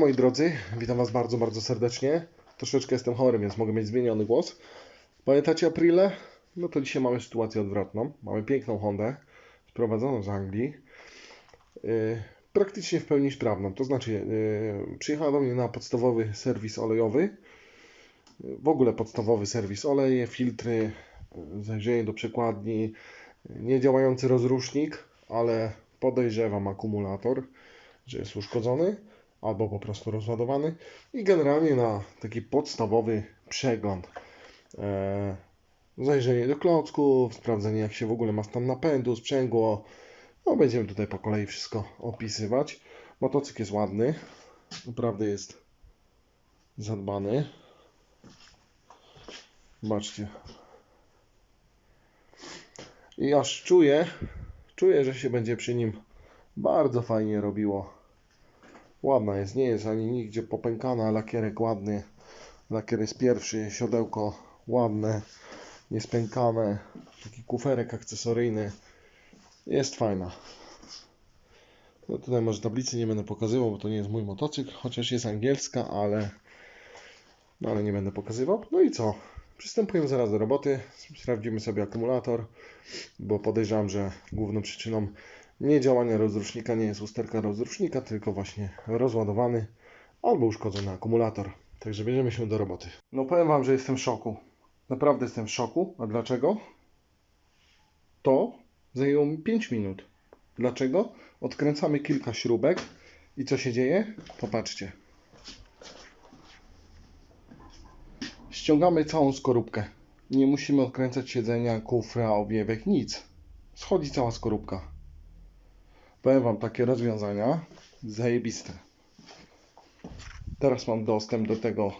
moi drodzy, witam Was bardzo, bardzo serdecznie. Troszeczkę jestem chory, więc mogę mieć zmieniony głos. Pamiętacie Aprile? No to dzisiaj mamy sytuację odwrotną. Mamy piękną Hondę, sprowadzoną z Anglii. Yy, praktycznie w pełni sprawną. To znaczy, yy, przyjechała do mnie na podstawowy serwis olejowy. W ogóle podstawowy serwis oleje, filtry, zajrzenie do przekładni, niedziałający rozrusznik, ale podejrzewam akumulator, że jest uszkodzony albo po prostu rozładowany i generalnie na taki podstawowy przegląd. E, zajrzenie do klocków, sprawdzenie jak się w ogóle ma stan napędu, sprzęgło. No będziemy tutaj po kolei wszystko opisywać. Motocykl jest ładny, naprawdę jest zadbany. Zobaczcie. I aż czuję, czuję, że się będzie przy nim bardzo fajnie robiło. Ładna jest, nie jest ani nigdzie popękana, lakierek ładny. Lakier jest pierwszy, siodełko ładne, niespękane. Taki kuferek akcesoryjny. Jest fajna. No tutaj może tablicy nie będę pokazywał, bo to nie jest mój motocykl, chociaż jest angielska, ale, no, ale nie będę pokazywał. No i co? Przystępujemy zaraz do roboty. Sprawdzimy sobie akumulator, bo podejrzewam, że główną przyczyną niedziałania rozrusznika nie jest usterka rozrusznika, tylko właśnie rozładowany albo uszkodzony akumulator. Także bierzemy się do roboty. No powiem Wam, że jestem w szoku. Naprawdę jestem w szoku. A dlaczego? To zajęło mi 5 minut. Dlaczego? Odkręcamy kilka śrubek i co się dzieje? Popatrzcie. Ściągamy całą skorupkę. Nie musimy odkręcać siedzenia, kufra, owiewek, nic. Schodzi cała skorupka. Powiem Wam takie rozwiązania zajebiste. Teraz mam dostęp do tego,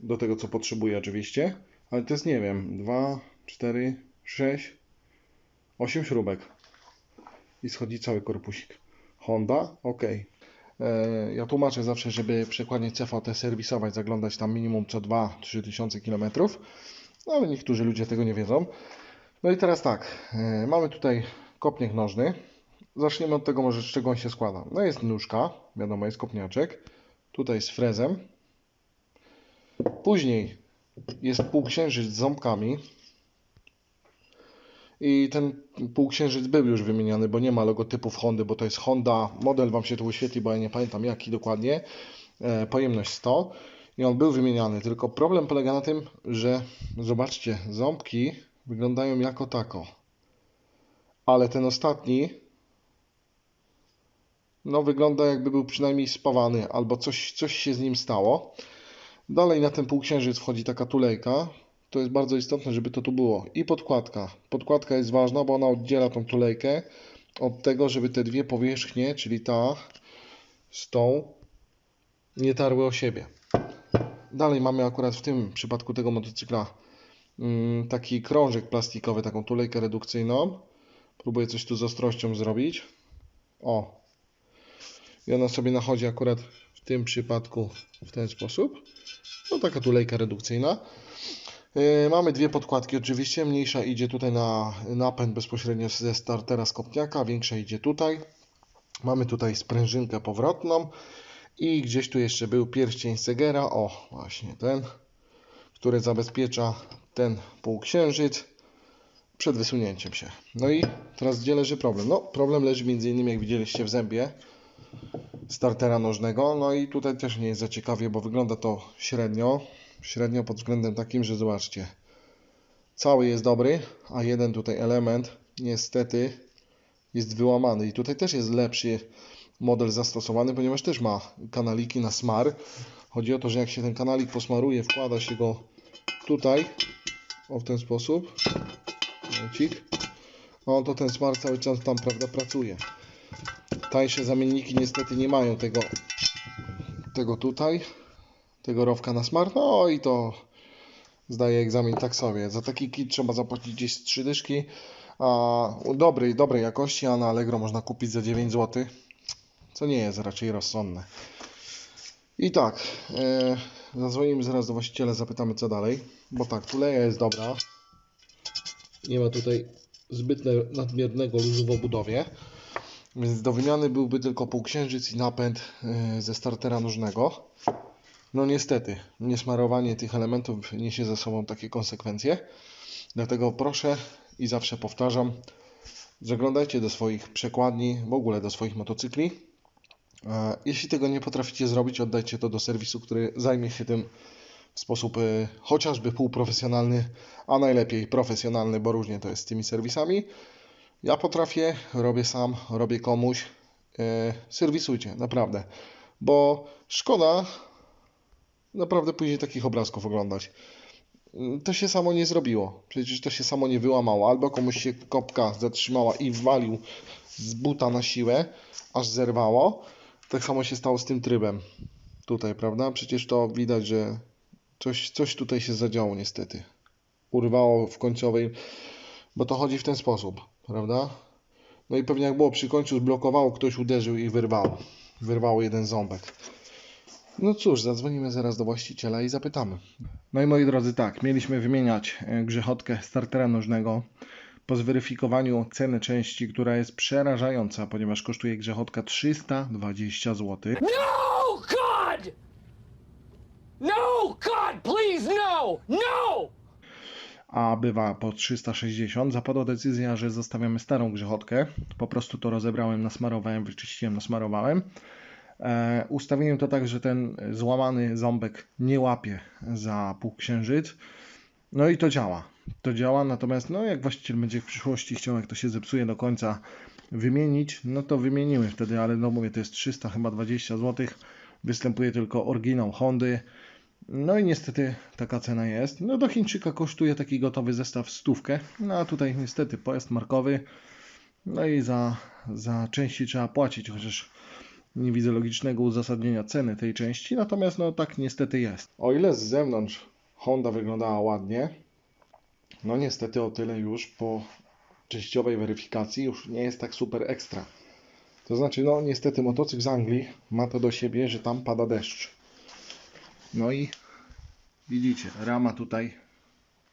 do tego co potrzebuję oczywiście, ale to jest nie wiem, 2, 4, 6, 8 śrubek i schodzi cały korpusik. Honda, ok. E, Ja tłumaczę zawsze, żeby przekładnie CVT serwisować, zaglądać tam minimum co 2-3 tysiące km, no ale niektórzy ludzie tego nie wiedzą. No i teraz tak, e, mamy tutaj kopniak nożny. Zaczniemy od tego może z czego on się składa. No jest nóżka, wiadomo jest kopniaczek. Tutaj z frezem. Później jest półksiężyc z ząbkami. I ten półksiężyc był już wymieniany, bo nie ma logotypów Hondy, bo to jest Honda. Model Wam się tu wyświetli, bo ja nie pamiętam jaki dokładnie. E, pojemność 100. I on był wymieniany, tylko problem polega na tym, że zobaczcie, ząbki wyglądają jako tako. Ale ten ostatni no wygląda jakby był przynajmniej spawany, albo coś, coś się z nim stało. Dalej na ten półksiężyc wchodzi taka tulejka. To jest bardzo istotne, żeby to tu było. I podkładka. Podkładka jest ważna, bo ona oddziela tą tulejkę od tego, żeby te dwie powierzchnie, czyli ta z tą, nie tarły o siebie. Dalej mamy akurat w tym przypadku tego motocykla mm, taki krążek plastikowy, taką tulejkę redukcyjną. Próbuję coś tu z ostrością zrobić. O, i ona sobie nachodzi akurat w tym przypadku w ten sposób. No taka tulejka redukcyjna. Yy, mamy dwie podkładki oczywiście. Mniejsza idzie tutaj na napęd bezpośrednio ze startera z kopniaka, większa idzie tutaj. Mamy tutaj sprężynkę powrotną i gdzieś tu jeszcze był pierścień Segera. O, właśnie ten, który zabezpiecza ten półksiężyc przed wysunięciem się. No i teraz gdzie leży problem? No, problem leży między innymi, jak widzieliście, w zębie startera nożnego. No i tutaj też nie jest za ciekawie, bo wygląda to średnio. Średnio pod względem takim, że zobaczcie, cały jest dobry, a jeden tutaj element niestety jest wyłamany. I tutaj też jest lepszy model zastosowany, ponieważ też ma kanaliki na smar. Chodzi o to, że jak się ten kanalik posmaruje, wkłada się go tutaj, o w ten sposób, no to ten smar cały czas tam, prawda, pracuje. Tańsze zamienniki niestety nie mają tego, tego tutaj, tego rowka na smar. No i to zdaje egzamin tak sobie. Za taki kit trzeba zapłacić gdzieś z 3 dyszki. A dobrej, dobrej jakości, a na Allegro można kupić za 9 zł. Co nie jest raczej rozsądne. I tak, e, zadzwonimy zaraz do właściciela, zapytamy co dalej. Bo tak, tuleja jest dobra. Nie ma tutaj zbyt nadmiernego luzu w obudowie. Więc do wymiany byłby tylko półksiężyc i napęd yy, ze startera nóżnego. No niestety, niesmarowanie tych elementów niesie ze sobą takie konsekwencje. Dlatego proszę i zawsze powtarzam, zaglądajcie do swoich przekładni, w ogóle do swoich motocykli. E, Jeśli tego nie potraficie zrobić, oddajcie to do serwisu, który zajmie się tym w sposób e, chociażby półprofesjonalny, a najlepiej profesjonalny, bo różnie to jest z tymi serwisami. Ja potrafię, robię sam, robię komuś. E, serwisujcie, naprawdę. Bo szkoda naprawdę później takich obrazków oglądać. Mm, To się samo nie zrobiło. Przecież to się samo nie wyłamało. Albo komuś się kopka zatrzymała i walił z buta na siłę, aż zerwało. Tak samo się stało z tym trybem. Tutaj, prawda? Przecież to widać, że coś, coś tutaj się zadziało niestety. Urwało w końcowej, bo to chodzi w ten sposób, prawda? No i pewnie jak było przy końcu zblokowało, ktoś uderzył i wyrwało. Wyrwało jeden ząbek. No cóż, zadzwonimy zaraz do właściciela i zapytamy. No i moi drodzy, tak, mieliśmy wymieniać e, grzechotkę startera nożnego po zweryfikowaniu ceny części, która jest przerażająca, ponieważ kosztuje grzechotka 320 zł. No, God! No, God, please, no! No! A bywa po 360, zapadła decyzja, że zostawiamy starą grzechotkę. Po prostu to rozebrałem, nasmarowałem, wyczyściłem, nasmarowałem. E, ustawiłem to tak, że ten złamany ząbek nie łapie za półksiężyc. No i to działa. To działa, natomiast no, jak właściciel będzie w przyszłości chciał, jak to się zepsuje do końca wymienić, no to wymienimy wtedy, ale no mówię, to jest 300 chyba 20 zł. Występuje tylko oryginał Hondy. No i niestety taka cena jest. No do Chińczyka kosztuje taki gotowy zestaw stówkę. No a tutaj niestety pojazd markowy. No i za, za części trzeba płacić, chociaż nie widzę logicznego uzasadnienia ceny tej części. Natomiast no tak niestety jest. O ile z zewnątrz Honda wyglądała ładnie, no niestety o tyle już po częściowej weryfikacji już nie jest tak super ekstra. To znaczy, no niestety motocykl z Anglii ma to do siebie, że tam pada deszcz. No i widzicie, rama tutaj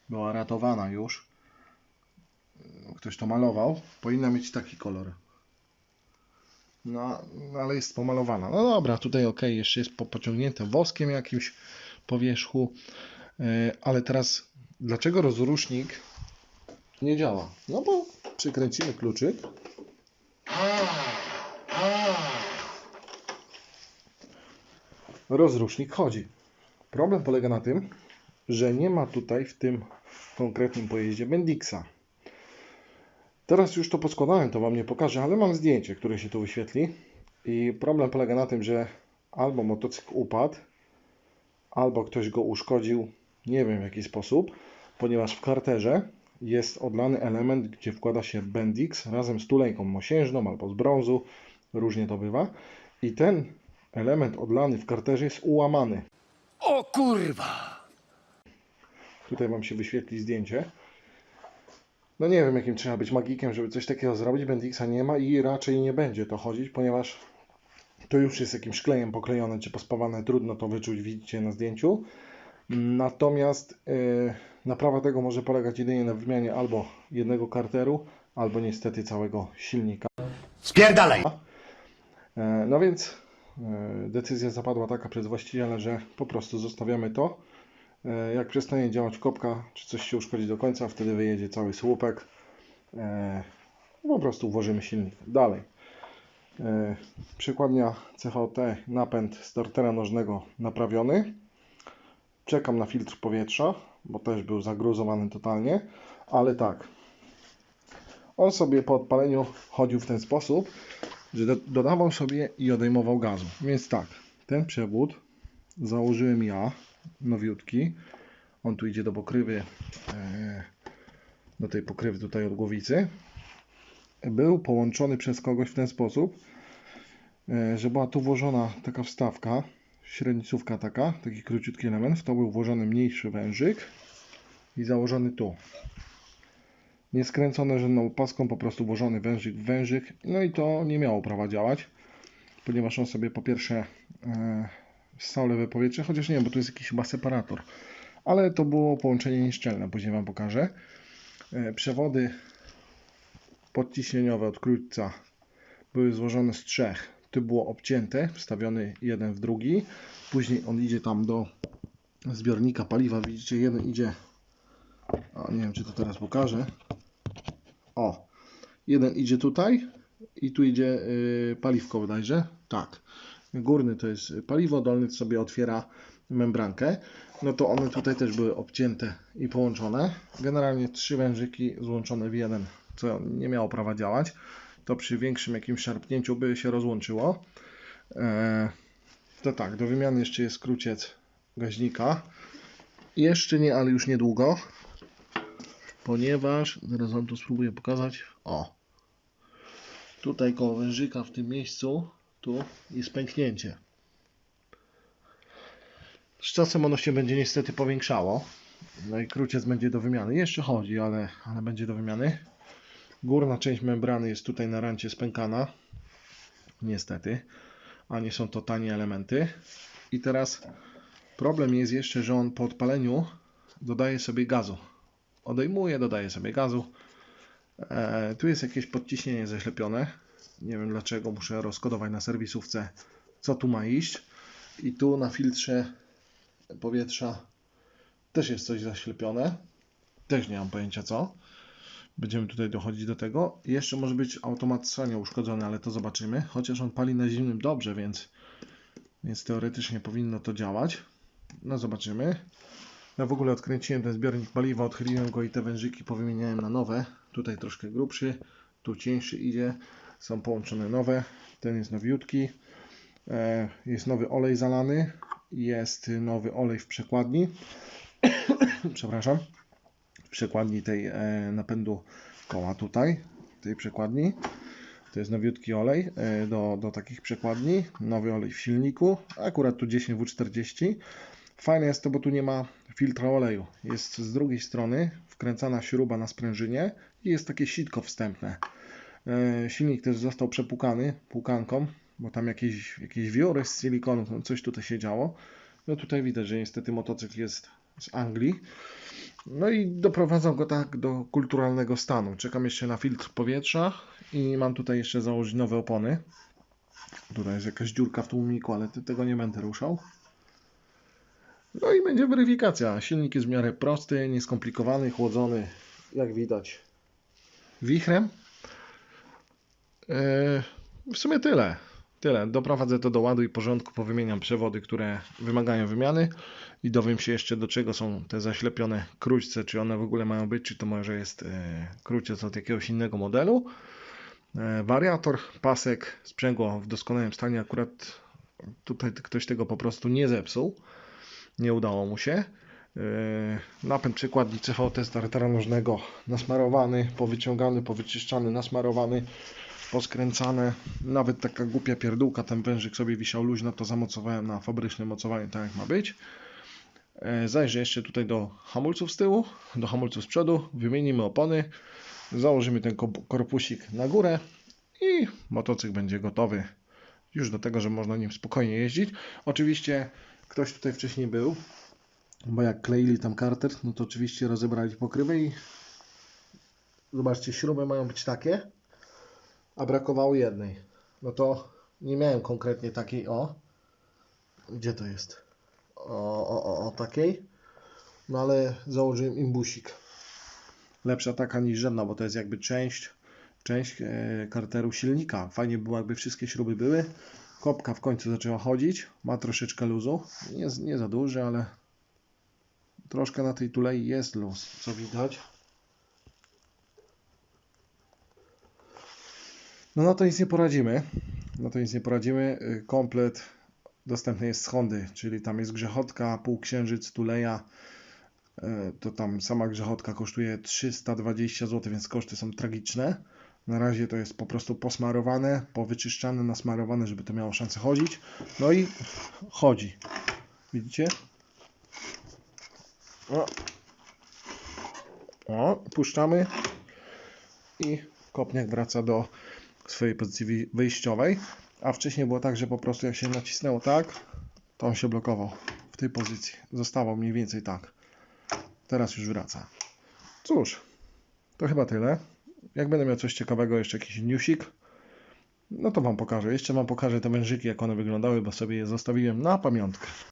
była ratowana już. Ktoś to malował. Powinna mieć taki kolor. No, ale jest pomalowana. No dobra, tutaj ok, jeszcze jest po- pociągnięte woskiem jakimś po wierzchu. Yy, Ale teraz, dlaczego rozrusznik nie działa? No bo przykręcimy kluczyk. Rozrusznik chodzi. Problem polega na tym, że nie ma tutaj w tym konkretnym pojeździe Bendixa. Teraz już to poskładałem, to Wam nie pokażę, ale mam zdjęcie, które się tu wyświetli. I problem polega na tym, że albo motocykl upadł, albo ktoś go uszkodził, nie wiem w jaki sposób, ponieważ w karterze jest odlany element, gdzie wkłada się Bendix razem z tulejką mosiężną albo z brązu, różnie to bywa. I ten element odlany w karterze jest ułamany. O kurwa! Tutaj Wam się wyświetli zdjęcie. No nie wiem, jakim trzeba być magikiem, żeby coś takiego zrobić. Bendixa nie ma i raczej nie będzie to chodzić, ponieważ to już jest jakimś klejem poklejone czy pospawane. Trudno to wyczuć, widzicie na zdjęciu. Natomiast yy, naprawa tego może polegać jedynie na wymianie albo jednego karteru, albo niestety całego silnika. Spierdalaj! E, No więc e, decyzja zapadła taka przez właściciela, że po prostu zostawiamy to. E, Jak przestanie działać kopka, czy coś się uszkodzi do końca, wtedy wyjedzie cały słupek. E, Po prostu włożymy silnik. Dalej. E, Przykładnia CVT, napęd startera nożnego naprawiony. Czekam na filtr powietrza, bo też był zagruzowany totalnie, ale tak. On sobie po odpaleniu chodził w ten sposób, że do, dodawał sobie i odejmował gazu. Więc tak, ten przewód założyłem ja, nowiutki. On tu idzie do pokrywy, e, do tej pokrywy tutaj od głowicy. Był połączony przez kogoś w ten sposób, e, że była tu włożona taka wstawka, średnicówka taka, taki króciutki element. W to był włożony mniejszy wężyk i założony tu nie skręcone żadną paską, po prostu włożony wężyk w wężyk. No i to nie miało prawa działać, ponieważ on sobie po pierwsze e, ssał lewe powietrze, chociaż nie wiem, bo tu jest jakiś chyba separator. Ale to było połączenie nieszczelne, później Wam pokażę. E, przewody podciśnieniowe od krótca były złożone z trzech. Tu było obcięte, wstawiony jeden w drugi. Później on idzie tam do zbiornika paliwa. Widzicie, jeden idzie. A nie wiem, czy to teraz pokażę. O, jeden idzie tutaj i tu idzie y, paliwko bodajże. Tak. Górny to jest paliwo, dolny sobie otwiera membrankę. No to one tutaj też były obcięte i połączone. Generalnie trzy wężyki złączone w jeden, co nie miało prawa działać. To przy większym jakimś szarpnięciu by się rozłączyło. E, to tak, do wymiany jeszcze jest kruciec gaźnika. Jeszcze nie, ale już niedługo. Ponieważ, zaraz Wam tu spróbuję pokazać. O, tutaj koło wężyka w tym miejscu, tu jest pęknięcie. Z czasem ono się będzie niestety powiększało. No i kruciec będzie do wymiany. Jeszcze chodzi, ale, ale będzie do wymiany. Górna część membrany jest tutaj na rancie spękana. Niestety. A nie są to tanie elementy. I teraz problem jest jeszcze, że on po odpaleniu dodaje sobie gazu. Odejmuje, dodaje sobie gazu. E, tu jest jakieś podciśnienie zaślepione. Nie wiem dlaczego, muszę rozkodować na serwisówce, co tu ma iść. I tu na filtrze powietrza też jest coś zaślepione. Też nie mam pojęcia co. Będziemy tutaj dochodzić do tego. Jeszcze może być automat srania uszkodzony, ale to zobaczymy. Chociaż on pali na zimnym dobrze, więc, więc teoretycznie powinno to działać. No zobaczymy. Ja w ogóle odkręciłem ten zbiornik paliwa, odchyliłem go i te wężyki powymieniałem na nowe. Tutaj troszkę grubszy, tu cieńszy idzie. Są połączone nowe. Ten jest nowiutki. E, Jest nowy olej zalany. Jest nowy olej w przekładni. Przepraszam. W przekładni tej e, napędu koła tutaj, tej przekładni. To jest nowiutki olej e, do, do takich przekładni. Nowy olej w silniku. Akurat tu 10W40. Fajne jest to, bo tu nie ma filtra oleju. Jest z drugiej strony wkręcana śruba na sprężynie i jest takie sitko wstępne. E, Silnik też został przepłukany płukanką, bo tam jakieś, jakieś wiory z silikonu, coś tutaj się działo. No tutaj widać, że niestety motocykl jest z Anglii. No i doprowadzam go tak do kulturalnego stanu. Czekam jeszcze na filtr powietrza i mam tutaj jeszcze założyć nowe opony. Tutaj jest jakaś dziurka w tłumiku, ale tego nie będę ruszał. No i będzie weryfikacja. Silnik jest w miarę prosty, nieskomplikowany, chłodzony, jak widać, wichrem. Eee, w sumie tyle. Tyle. Doprowadzę to do ładu i porządku, powymieniam przewody, które wymagają wymiany i dowiem się jeszcze do czego są te zaślepione krućce, czy one w ogóle mają być, czy to może jest e, kruciec od jakiegoś innego modelu. E, wariator, pasek, sprzęgło w doskonałym stanie, akurat tutaj ktoś tego po prostu nie zepsuł, nie udało mu się. E, Napęd przykładni CVT startera nożnego nasmarowany, powyciągany, powyczyszczany, nasmarowany, poskręcane. Nawet taka głupia pierdółka, ten wężyk sobie wisiał luźno, to zamocowałem na fabrycznym mocowaniu, tak jak ma być. E, Zajrzę jeszcze tutaj do hamulców z tyłu, do hamulców z przodu, wymienimy opony, założymy ten korpusik na górę i motocykl będzie gotowy już do tego, że można nim spokojnie jeździć. Oczywiście ktoś tutaj wcześniej był, bo jak kleili tam karter, no to oczywiście rozebrali pokrywę i zobaczcie, śruby mają być takie, a brakowało jednej. No to nie miałem konkretnie takiej o. Gdzie to jest? O, o, o, o takiej. No ale założyłem imbusik. Lepsza taka niż żadna, bo to jest jakby część, część e, karteru silnika. Fajnie było, jakby wszystkie śruby były. Kopka w końcu zaczęła chodzić. Ma troszeczkę luzu. Nie, nie za duży, ale troszkę na tej tulei jest luz, co widać. No na to nic nie poradzimy. Na to nic nie poradzimy. Y, Komplet dostępny jest z Hondy, czyli tam jest grzechotka, półksiężyc, tuleja. Y, To tam sama grzechotka kosztuje 320 zł, więc koszty są tragiczne. Na razie to jest po prostu posmarowane, powyczyszczane, nasmarowane, żeby to miało szansę chodzić. No i chodzi. Widzicie? O, o puszczamy i kopniak wraca do swojej pozycji wy- wyjściowej, a wcześniej było tak, że po prostu jak się nacisnęło tak, to on się blokował w tej pozycji. Zostawał mniej więcej tak. Teraz już wraca. Cóż, to chyba tyle. Jak będę miał coś ciekawego, jeszcze jakiś newsik, No to wam pokażę. Jeszcze wam pokażę te wężyki, jak one wyglądały, bo sobie je zostawiłem na pamiątkę.